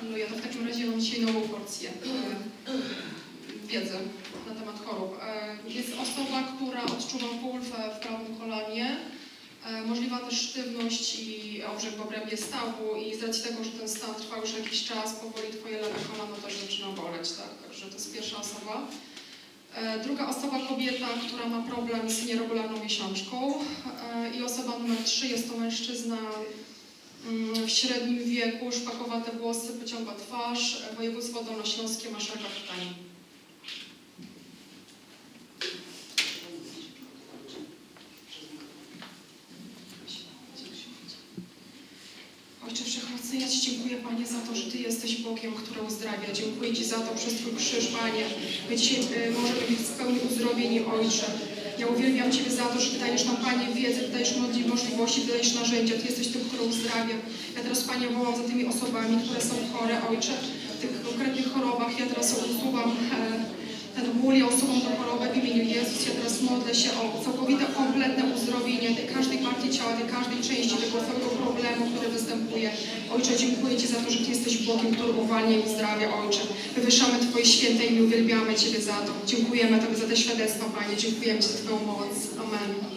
Halleluja. To w takim razie mam dzisiaj nową porcję e, wiedzy na temat chorób. E, Jest osoba, która odczuwa ból w, prawym kolanie. E, Możliwa też sztywność i obrzeg w obrębie stawu i z racji tego, że ten stan trwa już jakiś czas, powoli Twoje lewe kolano też zaczyna boleć, tak? Także to jest pierwsza osoba. Druga osoba, kobieta, która ma problem z nieregularną miesiączką. I osoba numer trzy jest to mężczyzna w średnim wieku, szpakowate włosy, pociągła twarz, województwo dolnośląskie, maszerka krtani. Ojcze Wszechmocny, ja Ci dziękuję, Panie, za to, że Ty jesteś Bogiem, który uzdrawia. Dziękuję Ci za to przez Twój krzyż, Panie. My dzisiaj e, możemy być w pełni uzdrowieni, Ojcze. Ja uwielbiam Ciebie za to, że dajesz nam, Panie, wiedzę, Ty dajesz możli- możliwości, dajesz narzędzia. Ty jesteś tym, który uzdrawia. Ja teraz, Panie, wołam za tymi osobami, które są chore, Ojcze, w tych konkretnych chorobach. Ja teraz usuwam e, ten ból, ja usuwam tę chorobę w imieniu Jezus. Ja teraz modlę się o całkowite, kompletne uzdrowienie tej każdej partii ciała, tej każdej części tego który występuje. Ojcze, dziękuję Ci za to, że Ty jesteś Bogiem, który uwalnia i uzdrawia, Ojcze. Wywyższamy Twoje święte imię, uwielbiamy Ciebie za to. Dziękujemy Tobie za te świadectwa, Panie. Dziękujemy Ci za Twoją moc. Amen.